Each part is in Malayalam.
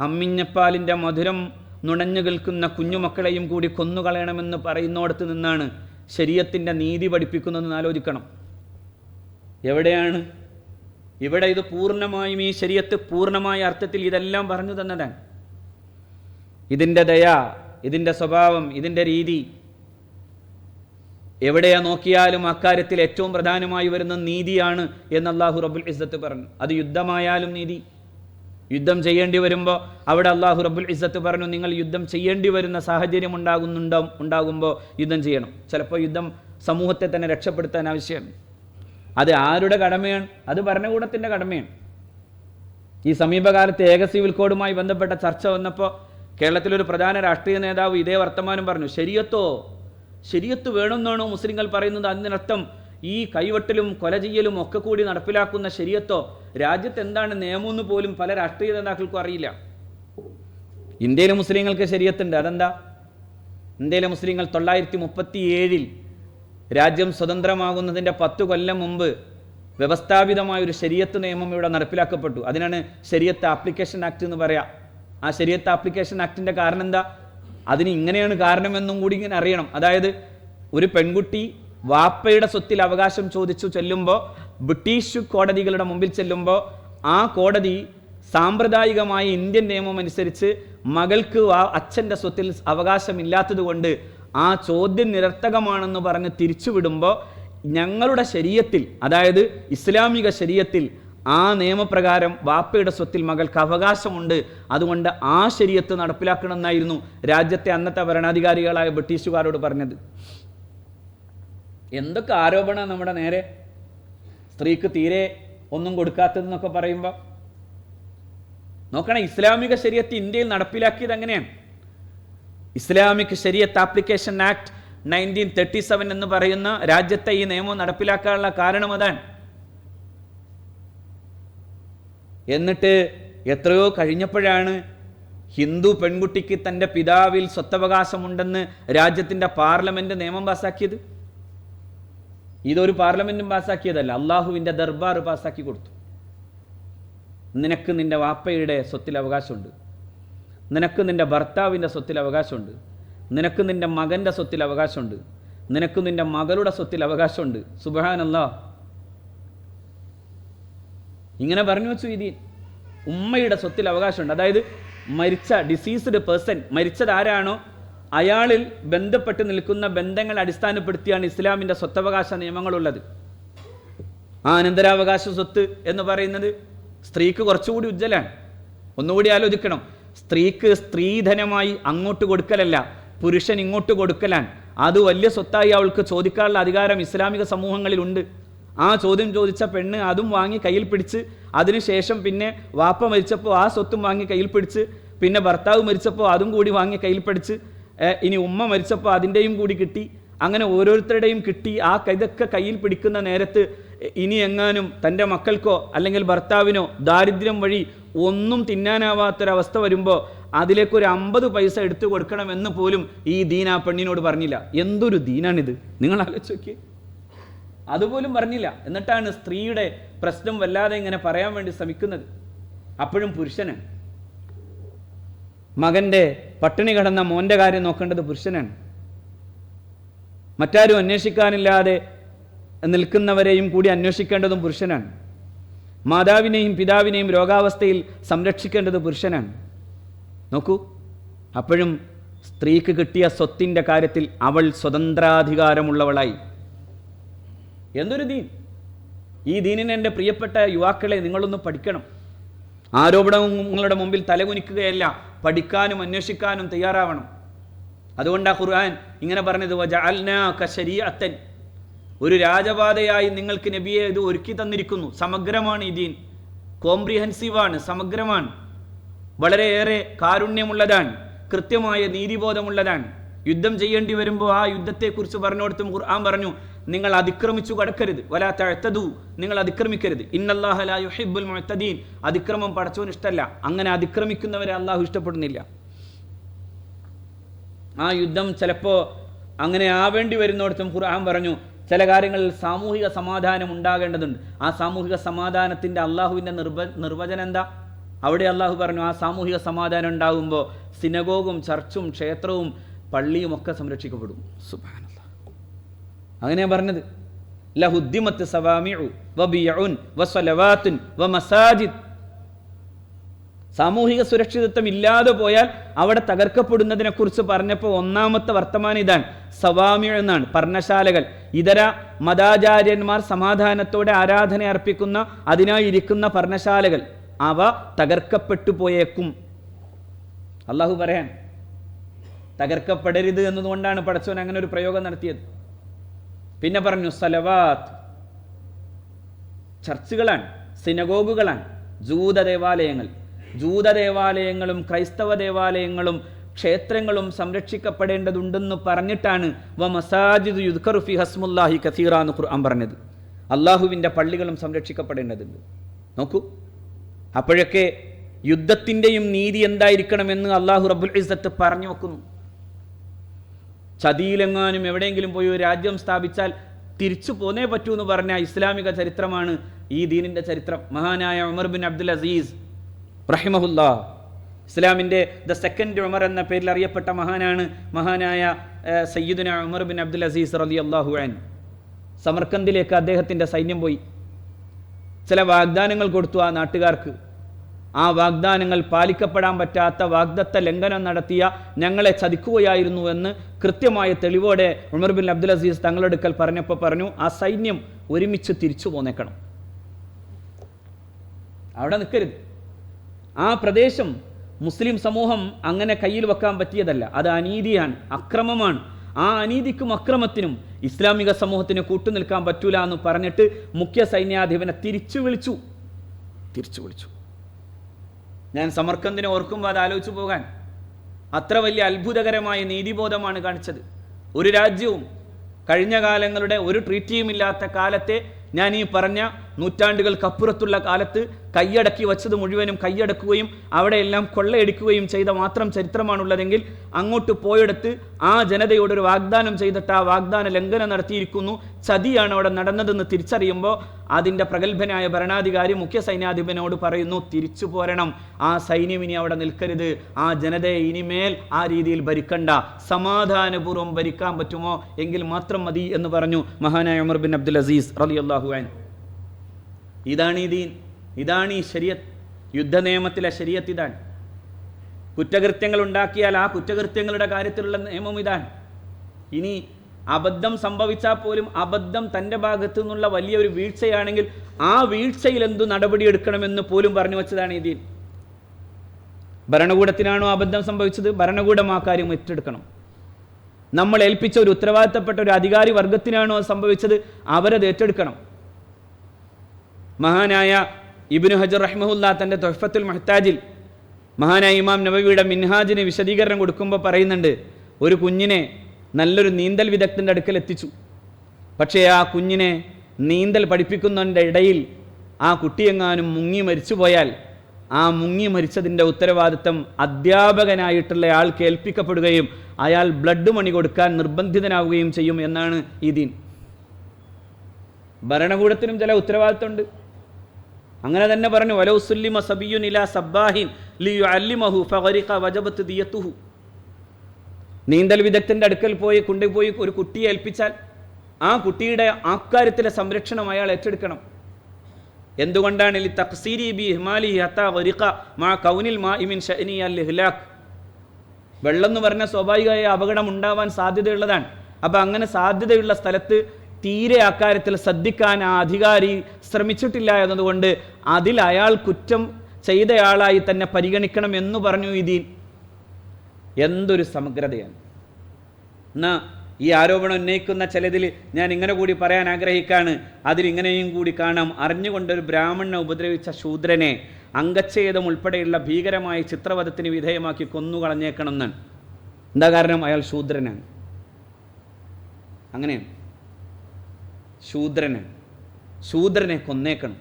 അമ്മിഞ്ഞപ്പാലിന്റെ മധുരം നുണഞ്ഞു കേൾക്കുന്ന കുഞ്ഞുമക്കളെയും കൂടി കൊന്നുകളയണമെന്ന് പറയുന്നിടത്ത് നിന്നാണ് ശരീരത്തിന്റെ നീതി പഠിപ്പിക്കുന്നതെന്ന് ആലോചിക്കണം. എവിടെയാണ്? ഇവിടെ ഇത് പൂർണമായും ഈ ശരീരത്ത് പൂർണമായ അർത്ഥത്തിൽ ഇതെല്ലാം പറഞ്ഞു തന്നതാണ്. ഇതിന്റെ ദയ ഇതിന്റെ സ്വഭാവം ഇതിന്റെ രീതി എവിടെയാ നോക്കിയാലും അക്കാര്യത്തിൽ ഏറ്റവും പ്രധാനമായി വരുന്ന നീതിയാണ് എന്ന് അള്ളാഹു റബ്ബുൽ ഇസ്സത്ത് പറഞ്ഞു. അത് യുദ്ധമായാലും നീതി യുദ്ധം ചെയ്യേണ്ടി വരുമ്പോൾ അവിടെ അള്ളാഹു റബ്ബുൽ ഇസ്സത്ത് പറഞ്ഞു നിങ്ങൾ യുദ്ധം ചെയ്യേണ്ടി വരുന്ന സാഹചര്യം ഉണ്ടാകുന്നുണ്ടോ? ഉണ്ടാകുമ്പോൾ യുദ്ധം ചെയ്യണം. ചിലപ്പോൾ യുദ്ധം സമൂഹത്തെ തന്നെ രക്ഷപ്പെടുത്താൻ ആവശ്യമാണ് അത് ആരുടെ കടമയാണ്? അത് ഭരണകൂടത്തിന്റെ കടമയാണ്. ഈ സമീപകാലത്ത് ഏക സിവിൽ കോഡുമായി ബന്ധപ്പെട്ട ചർച്ച വന്നപ്പോൾ കേരളത്തിലൊരു പ്രധാന രാഷ്ട്രീയ നേതാവ് ഇതേ വർത്തമാനം പറഞ്ഞു. ശരിയത്തോ? ശരിയത്ത് വേണമെന്നാണോ മുസ്ലിങ്ങൾ പറയുന്നത്? അതിനർത്ഥം ഈ കൈവെട്ടലും കൊല ചെയ്യലും ഒക്കെ കൂടി നടപ്പിലാക്കുന്ന ശരിയത്തോ? രാജ്യത്ത് എന്താണ് നിയമമെന്ന് പോലും പല രാഷ്ട്രീയ നേതാക്കൾക്കും അറിയില്ല. ഇന്ത്യയിലെ മുസ്ലിങ്ങൾക്ക് ശരിയത്തുണ്ട് അതെന്താ? ഇന്ത്യയിലെ മുസ്ലിങ്ങൾ തൊള്ളായിരത്തി മുപ്പത്തി ഏഴിൽ രാജ്യം സ്വതന്ത്രമാകുന്നതിന്റെ പത്ത് കൊല്ലം മുമ്പ് വ്യവസ്ഥാപിതമായ ഒരു ശരിയത്ത് നിയമം ഇവിടെ നടപ്പിലാക്കപ്പെട്ടു. അതിനാണ് ശരിയത്ത് ആപ്ലിക്കേഷൻ ആക്ട് എന്ന് പറയാം. ആ ശരിയത്ത് ആപ്ലിക്കേഷൻ ആക്ടിന്റെ കാരണം എന്താ? അതിന് ഇങ്ങനെയാണ് കാരണമെന്നും കൂടി ഇങ്ങനെ അറിയണം. അതായത് ഒരു പെൺകുട്ടി വാപ്പയുടെ സ്വത്തിൽ അവകാശം ചോദിച്ചു ചെല്ലുമ്പോൾ ബ്രിട്ടീഷ് കോടതികളുടെ മുമ്പിൽ ചെല്ലുമ്പോൾ ആ കോടതി സാമ്പ്രദായികമായ ഇന്ത്യൻ നിയമം അനുസരിച്ച് മകൾക്ക് ആ അച്ഛന്റെ സ്വത്തിൽ അവകാശമില്ലാത്തത് കൊണ്ട് ആ ചോദ്യം നിരർത്ഥകമാണെന്ന് പറഞ്ഞ് തിരിച്ചുവിടുമ്പോൾ ഞങ്ങളുടെ ശരീരത്തിൽ അതായത് ഇസ്ലാമിക ശരീരത്തിൽ ആ നിയമപ്രകാരം വാപ്പയുടെ സ്വത്തിൽ മകൾക്ക് അവകാശമുണ്ട്. അതുകൊണ്ട് ആ ശരീരത്ത് നടപ്പിലാക്കണമെന്നായിരുന്നു രാജ്യത്തെ അന്നത്തെ ഭരണാധികാരികളായ ബ്രിട്ടീഷുകാരോട് പറഞ്ഞത്. എന്തൊക്കെ ആരോപണം നമ്മുടെ നേരെ സ്ത്രീക്ക് തീരെ ഒന്നും കൊടുക്കാത്തതെന്നൊക്കെ പറയുമ്പോൾ നോക്കണം ഇസ്ലാമിക ശരീരത്തെ ഇന്ത്യയിൽ നടപ്പിലാക്കിയത് എങ്ങനെയാണ്? Islamic Shariat application act nineteen thirty seven എന്ന് പറയുന്ന രാജ്യത്തെ ഈ നിയമം നടപ്പിലാക്കാനുള്ള കാരണം അതാണ്. എന്നിട്ട് എത്രയോ കഴിഞ്ഞപ്പോഴാണ് ഹിന്ദു പെൺകുട്ടിക്ക് തന്റെ പിതാവിൽ സ്വത്തവകാശമുണ്ടെന്ന് രാജ്യത്തിന്റെ പാർലമെന്റ് നിയമം പാസ്സാക്കിയത് ഇതൊരു പാർലമെന്റും പാസ്സാക്കിയതല്ല. അള്ളാഹുവിന്റെ ദർബാർ പാസ്സാക്കി കൊടുത്തു. നിനക്ക് നിന്റെ വാപ്പയുടെ സ്വത്തിൽ അവകാശമുണ്ട്. നിനക്ക് നിന്റെ ഭർത്താവിന്റെ സ്വത്തിൽ അവകാശമുണ്ട്. നിനക്ക് നിന്റെ മകന്റെ സ്വത്തിൽ അവകാശമുണ്ട്. നിനക്ക് നിന്റെ മകളുടെ സ്വത്തിൽ അവകാശമുണ്ട്. സുബഹാനല്ലാ. ഇങ്ങനെ പറഞ്ഞു വെച്ചു ഇതി ഉമ്മയുടെ സ്വത്തിൽ അവകാശമുണ്ട്. അതായത് മരിച്ച ഡിസീസ്ഡ് പേഴ്സൺ മരിച്ചത് ആരാണോ? അയാളിൽ ബന്ധപ്പെട്ട് നിൽക്കുന്ന ബന്ധങ്ങൾ അടിസ്ഥാനപ്പെടുത്തിയാണ് ഇസ്ലാമിന്റെ സ്വത്തവകാശ നിയമങ്ങളുള്ളത്. ആ അനന്തരാവകാശ സ്വത്ത് എന്ന് പറയുന്നത് സ്ത്രീക്ക് കുറച്ചുകൂടി ഉജ്ജ്വലാണ്. ഒന്നുകൂടി ആലോചിക്കണം. സ്ത്രീക്ക് സ്ത്രീധനമായി അങ്ങോട്ട് കൊടുക്കലല്ല പുരുഷൻ ഇങ്ങോട്ട് കൊടുക്കലാണ്. അത് വലിയ സ്വത്തായി അവൾക്ക് ചോദിക്കാനുള്ള അധികാരം ഇസ്ലാമിക സമൂഹങ്ങളിലുണ്ട്. ആ ചോദ്യം ചോദിച്ച പെണ്ണ് അതും വാങ്ങി കയ്യിൽ പിടിച്ച് അതിനുശേഷം പിന്നെ വാപ്പ മരിച്ചപ്പോൾ ആ സ്വത്തും വാങ്ങി കയ്യിൽ പിടിച്ച് പിന്നെ ഭർത്താവ് മരിച്ചപ്പോൾ അതും കൂടി വാങ്ങി കയ്യിൽ പിടിച്ച് ഇനി ഉമ്മ മരിച്ചപ്പോൾ അതിന്റെയും കൂടി കിട്ടി അങ്ങനെ ഓരോരുത്തരുടെയും കിട്ടി ആ ഇതൊക്കെ കയ്യിൽ പിടിക്കുന്ന നേരത്ത് ഇനി എങ്ങാനും തന്റെ മക്കൾക്കോ അല്ലെങ്കിൽ ഭർത്താവിനോ ദാരിദ്ര്യം വഴി ഒന്നും തിന്നാനാവാത്തൊരവസ്ഥ വരുമ്പോൾ അതിലേക്കൊരു അമ്പത് പൈസ എടുത്തു കൊടുക്കണമെന്ന് പോലും ഈ ദീൻ ആ പെണ്ണിനോട് പറഞ്ഞില്ല. എന്തൊരു ദീനാണിത്? നിങ്ങൾ ആലോചിച്ച് നോക്കിയേ. അതുപോലും പറഞ്ഞില്ല. എന്നിട്ടാണ് സ്ത്രീയുടെ പ്രശ്നം വല്ലാതെ ഇങ്ങനെ പറയാൻ വേണ്ടി ശ്രമിക്കുന്നത്. അപ്പോഴും പുരുഷനാണ്. മകന്റെ പട്ടിണി കിടന്ന മോന്റെ കാര്യം നോക്കേണ്ടത് പുരുഷനാണ്. മറ്റാരും അന്വേഷിക്കാനില്ലാതെ നിൽക്കുന്നവരെയും കൂടി അന്വേഷിക്കേണ്ടതും പുരുഷനാണ്. മാതാവിനെയും പിതാവിനെയും രോഗാവസ്ഥയിൽ സംരക്ഷിക്കേണ്ടത് പുരുഷനാണ്. നോക്കൂ അപ്പോഴും സ്ത്രീക്ക് കിട്ടിയ സ്വത്തിന്റെ കാര്യത്തിൽ അവൾ സ്വതന്ത്രാധികാരമുള്ളവളായി. എന്തൊരു ദീൻ? ഈ ദീനിനെ എന്റെ പ്രിയപ്പെട്ട യുവാക്കളെ നിങ്ങളൊന്ന് പഠിക്കണം. ആരോപണങ്ങളുടെ മുമ്പിൽ തലകുനിക്കുകയല്ല. പഠിക്കാനും അന്വേഷിക്കാനും തയ്യാറാവണം. അതുകൊണ്ടാണ് ഖുർആൻ ഇങ്ങനെ പറഞ്ഞത് ശരീഅത്തൻ. ഒരു രാജപാതയായി നിങ്ങൾക്ക് നബിയെ ഇത് ഒരുക്കി തന്നിരിക്കുന്നു. സമഗ്രമാണ് ഈ ദീൻ. കോംപ്രിഹെൻസീവാണ് സമഗ്രമാണ്. വളരെയേറെ കാരുണ്യമുള്ളതാണ് കൃത്യമായ നീതിബോധമുള്ളതാണ്. യുദ്ധം ചെയ്യേണ്ടി വരുമ്പോൾ ആ യുദ്ധത്തെക്കുറിച്ച് പറഞ്ഞുകൊടുത്തും ഖുർആൻ പറഞ്ഞു നിങ്ങൾ അതിക്രമിച്ചു കടക്കരുത്. വലാ തഴത്തതു നിങ്ങൾ അതിക്രമിക്കരുത്. ഇന്നല്ലാഹല യുഹിബുൽ മുഅത്തദീൻ. അതിക്രമം പടച്ചവന് ഇഷ്ടമല്ല അങ്ങനെ അതിക്രമിക്കുന്നവരെ അള്ളാഹു ഇഷ്ടപ്പെടുന്നില്ല. ആ യുദ്ധം ചിലപ്പോൾ അങ്ങനെ ആവേണ്ടി വരുന്നിടത്തും ഖുർആൻ പറഞ്ഞു ചില കാര്യങ്ങളിൽ സാമൂഹിക സമാധാനം ഉണ്ടാകേണ്ടതുണ്ട്. ആ സാമൂഹിക സമാധാനത്തിന്റെ അള്ളാഹുവിന്റെ നിർവ നിർവചനം എന്താ? അവിടെ അള്ളാഹു പറഞ്ഞു ആ സാമൂഹിക സമാധാനം ഉണ്ടാകുമ്പോൾ സിനഗോഗും ചർച്ചും ക്ഷേത്രവും പള്ളിയും ഒക്കെ സംരക്ഷിക്കപ്പെടും. സുബ്ഹാനല്ലാഹ് അങ്ങനെ പറഞ്ഞത്. ലഹുദ്ദിമത്ത് സവാമിഉ വബിയഉൻ വമസാജിദ്. സാമൂഹിക സുരക്ഷിതത്വം ഇല്ലാതെ പോയാൽ അവിടെ തകർക്കപ്പെടുന്നതിനെ കുറിച്ച് പറഞ്ഞപ്പോൾ ഒന്നാമത്തെ വർത്തമാനം ഇതാണ്. സവാമിയ എന്നാണ് പർണശാലകൾ ഇതര മതാചാര്യന്മാർ സമാധാനത്തോടെ ആരാധന അർപ്പിക്കുന്ന അതിനായി ഇരിക്കുന്ന പർണശാലകൾ അവ തകർക്കപ്പെട്ടു പോയേക്കും. അള്ളാഹു പറയാൻ തകർക്കപ്പെടരുത് എന്നതുകൊണ്ടാണ് പടച്ചവൻ അങ്ങനെ ഒരു പ്രയോഗം നടത്തിയത്. പിന്നെ പറഞ്ഞു സലവാത്ത്. ചർച്ചുകളാണ് സിനഗോഗുകളാണ് ജൂത ദേവാലയങ്ങൾ ജൂത ദേവാലയങ്ങളും ക്രൈസ്തവ ദേവാലയങ്ങളും ക്ഷേത്രങ്ങളും സംരക്ഷിക്കപ്പെടേണ്ടതുണ്ടെന്ന് പറഞ്ഞിട്ടാണ് വ മസാജിദ് യുദ്ഖറു ഫി ഹസ്മുല്ലാഹി കസീറ ഖുർആൻ പറഞ്ഞത്. അള്ളാഹുവിന്റെ പള്ളികളും സംരക്ഷിക്കപ്പെടേണ്ടതുണ്ട്. നോക്കൂ അപ്പോഴൊക്കെ യുദ്ധത്തിന്റെയും നീതി എന്തായിരിക്കണമെന്ന് അള്ളാഹു റബുൽ ഇസ്സത്ത് പറഞ്ഞു വെക്കുന്നു. ചതിയിലെങ്ങാനും എവിടെയെങ്കിലും പോയി ഒരു രാജ്യം സ്ഥാപിച്ചാൽ തിരിച്ചു പോന്നേ പറ്റൂ എന്ന് പറഞ്ഞ ഇസ്ലാമിക ചരിത്രമാണ് ഈ ദീനിന്റെ ചരിത്രം. മഹാനായ ഉമർ ബിൻ അബ്ദുൽ അസീസ് റഹിമഹുല്ല. ഇസ്ലാമിന്റെ ദ സെക്കൻഡ് ഉമർ എന്ന പേരിൽ അറിയപ്പെട്ട മഹാനാണ് മഹാനായ സയ്യിദുന ഉമർ ബിൻ അബ്ദുൽ അസീസ് റലി അള്ളാഹു അൻ സമർക്കന്ദിലേക്ക് അദ്ദേഹത്തിന്റെ സൈന്യം പോയി. ചില വാഗ്ദാനങ്ങൾ കൊടുത്തു ആ നാട്ടുകാർക്ക്. ആ വാഗ്ദാനങ്ങൾ പാലിക്കപ്പെടാൻ പറ്റാത്ത വാഗ്ദത്ത ലംഘനം നടത്തിയ ഞങ്ങളെ ചതിക്കുകയായിരുന്നു എന്ന് കൃത്യമായ തെളിവോടെ ഉമർ ബിൻ അബ്ദുൽ അസീസ് തങ്ങളുടെ അടുക്കൽ പറഞ്ഞപ്പോൾ പറഞ്ഞു ആ സൈന്യം ഒരുമിച്ച് തിരിച്ചു പോന്നേക്കണം. അവിടെ നിൽക്കരുത്. ആ പ്രദേശം മുസ്ലിം സമൂഹം അങ്ങനെ കയ്യിൽ വെക്കാൻ പറ്റിയതല്ല. അത് അനീതിയാണ് അക്രമമാണ്. ആ അനീതിക്കും അക്രമത്തിനും ഇസ്ലാമിക സമൂഹത്തിന് കൂട്ടുനിൽക്കാൻ പറ്റൂല എന്ന് പറഞ്ഞിട്ട് മുഖ്യ സൈന്യാധിപനെ തിരിച്ചു വിളിച്ചു. തിരിച്ചു വിളിച്ചു. ഞാൻ സമർക്കന്തിനെ ഓർക്കുമ്പോൾ അത് ആലോചിച്ചു പോകാൻ. അത്ര വലിയ അത്ഭുതകരമായ നീതിബോധമാണ് കാണിച്ചത്. ഒരു രാജ്യവും കഴിഞ്ഞ കാലങ്ങളുടെ ഒരു ട്രീറ്റിയും ഇല്ലാത്ത കാലത്തെ ഞാൻ ഈ പറഞ്ഞ നൂറ്റാണ്ടുകൾക്കപ്പുറത്തുള്ള കാലത്ത് കൈയടക്കി വച്ചത് മുഴുവനും കൈയടക്കുകയും അവിടെയെല്ലാം കൊള്ളയടിക്കുകയും ചെയ്ത മാത്രം ചരിത്രമാണുള്ളതെങ്കിൽ അങ്ങോട്ട് പോയെടുത്ത് ആ ജനതയോട് ഒരു വാഗ്ദാനം ചെയ്തിട്ട് ആ വാഗ്ദാന ലംഘനം നടത്തിയിരിക്കുന്നു. ചതിയാണ് അവിടെ നടന്നതെന്ന് തിരിച്ചറിയുമ്പോൾ അതിന്റെ പ്രഗത്ഭനായ ഭരണാധികാരി മുഖ്യ സൈന്യാധിപനോട് പറയുന്നു തിരിച്ചു പോരണം. ആ സൈന്യം ഇനി അവിടെ നിൽക്കരുത്. ആ ജനതയെ ഇനിമേൽ ആ രീതിയിൽ ഭരിക്കണ്ട. സമാധാനപൂർവം ഭരിക്കാൻ പറ്റുമോ? എങ്കിൽ മാത്രം മതി എന്ന് പറഞ്ഞു മഹാനായ ഉമർ ബിൻ അബ്ദുൽ അസീസ് റലി അള്ളാഹുവാൻ ഇതാണ് ഈ ദീൻ ഇതാണ് ഈ ശരിയത്ത് യുദ്ധ നിയമത്തിലെ ശരിയത്ത് ഇതാണ്. കുറ്റകൃത്യങ്ങൾ ഉണ്ടാക്കിയാൽ ആ കുറ്റകൃത്യങ്ങളുടെ കാര്യത്തിലുള്ള നിയമം ഇതാണ്. ഇനി അബദ്ധം സംഭവിച്ചാൽ പോലും അബദ്ധം തന്റെ ഭാഗത്തു നിന്നുള്ള വലിയൊരു വീഴ്ചയാണെങ്കിൽ ആ വീഴ്ചയിൽ എന്തു നടപടിയെടുക്കണമെന്ന് പോലും പറഞ്ഞു വെച്ചതാണ് ദീൻ. ഭരണകൂടത്തിനാണോ അബദ്ധം സംഭവിച്ചത്? ഭരണകൂടം ആ കാര്യം ഏറ്റെടുക്കണം. നമ്മൾ ഏൽപ്പിച്ച ഒരു ഉത്തരവാദിത്തപ്പെട്ട ഒരു അധികാരി വർഗത്തിനാണോ സംഭവിച്ചത്? അവരത് ഏറ്റെടുക്കണം. മഹാനായ ഇബ്നു ഹജർ റഹ്മുല്ല തന്റെ തൊഹഫത്തുൽ മഹ്താജിൽ മഹാനായ ഇമാം നബവിയുടെ മിൻഹാജിന് വിശദീകരണം കൊടുക്കുമ്പോൾ പറയുന്നുണ്ട് ഒരു കുഞ്ഞിനെ നല്ലൊരു നീന്തൽ വിദഗ്ധന്റെ അടുക്കൽ എത്തിച്ചു. പക്ഷേ ആ കുഞ്ഞിനെ നീന്തൽ പഠിപ്പിക്കുന്നതിന്റെ ഇടയിൽ ആ കുട്ടിയെങ്ങാനും മുങ്ങി മരിച്ചു പോയാൽ ആ മുങ്ങി മരിച്ചതിന്റെ ഉത്തരവാദിത്തം അധ്യാപകനായിട്ടുള്ള ആൾ കേൾപ്പിക്കപ്പെടുകയും അയാൾ ബ്ലഡ് മണി കൊടുക്കാൻ നിർബന്ധിതനാവുകയും ചെയ്യും എന്നാണ് ഈ ദീൻ. ഭരണകൂടത്തിനും ചില ഉത്തരവാദിത്തമുണ്ട്. അങ്ങനെ തന്നെ പറഞ്ഞു വലൗസുല്ലിമ സബിയുൻ ഇലാ സബ്ബാഹിൻ ലിയു അല്ലിമഹു ഫഗരിഖ വജബത്ത് ദിയത്തുഹു. നീന്തൽ വിദഗ്ധന്റെ അടുക്കൽ പോയി കൊണ്ടുപോയി ഒരു കുട്ടിയെ ഏൽപ്പിച്ചാൽ ആ കുട്ടിയുടെ ആക്കാര്യത്തിലെ സംരക്ഷണം അയാൾ ഏറ്റെടുക്കണം. എന്തുകൊണ്ടാണ്? ലി തക്സീരി ബി ഹിമാലി ഹത്ത വരിഖ മാ കൗനിൽ മാ ഇമിൻ ഷനി അൽ ഹിലാഖ് വെള്ളം എന്ന് പറഞ്ഞ സ്വാഭാവികമായ അപകടം ഉണ്ടാവാൻ സാധ്യതയുള്ളതാണ്. അപ്പം അങ്ങനെ സാധ്യതയുള്ള സ്ഥലത്ത് തീരെ അക്കാര്യത്തിൽ ശ്രദ്ധിക്കാൻ ആ അധികാരി ശ്രമിച്ചിട്ടില്ല എന്നതുകൊണ്ട് അതിൽ അയാൾ കുറ്റം ചെയ്തയാളായി തന്നെ പരിഗണിക്കണം എന്ന് പറഞ്ഞു ഇതിൽ എന്തൊരു സമഗ്രതയാണ്. എന്നാ ഈ ആരോപണം ഉന്നയിക്കുന്ന ചിലതിൽ ഞാൻ ഇങ്ങനെ കൂടി പറയാൻ ആഗ്രഹിക്കാണ്. അതിലിങ്ങനെയും കൂടി കാണാം. അറിഞ്ഞുകൊണ്ടൊരു ബ്രാഹ്മണനെ ഉപദ്രവിച്ച ശൂദ്രനെ അംഗച്ഛേദം ഉൾപ്പെടെയുള്ള ഭീകരമായ ചിത്രവധത്തിന് വിധേയമാക്കി കൊന്നുകളഞ്ഞേക്കണം എന്നാണ് എന്താ കാരണം? അയാൾ ശൂദ്രനാണ്. അങ്ങനെയാണ്. ശൂദ്രനാണ് ശൂദ്രനെ കൊന്നേക്കണം.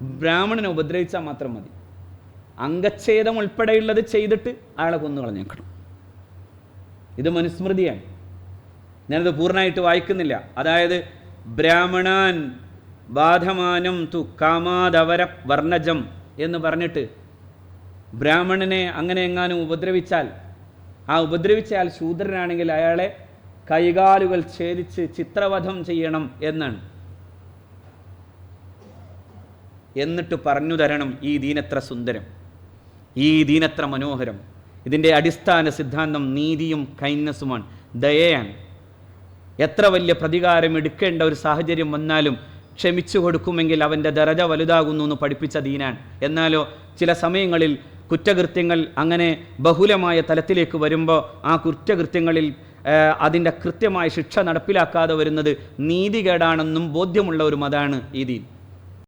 ബ്രാഹ്മണനെ ഉപദ്രവിച്ചാൽ മാത്രം മതി. അംഗച്ഛേദം ഉൾപ്പെടെയുള്ളത് ചെയ്തിട്ട് അയാളെ കൊന്നു കളഞ്ഞേക്കണം. ഇത് മനുസ്മൃതിയാണ്. ഞാനത് പൂർണമായിട്ട് വായിക്കുന്നില്ല. അതായത് ബ്രാഹ്മണാൻ ബാധമാനം തു കാമാതവര വർണജം എന്ന് പറഞ്ഞിട്ട് ബ്രാഹ്മണനെ അങ്ങനെ എങ്ങാനും ഉപദ്രവിച്ചാൽ ആ ഉപദ്രവിച്ചയാൾ ശൂദ്രനാണെങ്കിൽ അയാളെ കൈകാലുകൾ ഛേദിച്ച് ചിത്രവധം ചെയ്യണം എന്നാണ്. എന്നിട്ട് പറഞ്ഞു തരണം ഈ ദീനത്ര സുന്ദരം ഈ ദീനത്ര മനോഹരം. ഇതിന്റെ അടിസ്ഥാന സിദ്ധാന്തം നീതിയും കൈൻഡ്നസ്സുമാണ് ദയയാണ്. എത്ര വലിയ പ്രതികാരം എടുക്കേണ്ട ഒരു സാഹചര്യം വന്നാലും ക്ഷമിച്ചു കൊടുക്കുമെങ്കിൽ അവന്റെ ദരജ വലുതാകുന്നു എന്ന് പഠിപ്പിച്ച ദീനാണ്. എന്നാലോ ചില സമയങ്ങളിൽ കുറ്റകൃത്യങ്ങൾ അങ്ങനെ ബഹുലമായ തലത്തിലേക്ക് വരുമ്പോൾ ആ കുറ്റകൃത്യങ്ങളിൽ അതിന്റെ കൃത്യമായ ശിക്ഷ നടപ്പിലാക്കാതെ വരുന്നത് നീതികേടാണെന്നും ബോധ്യമുള്ള ഒരു മതമാണ് ഈ ദീൻ.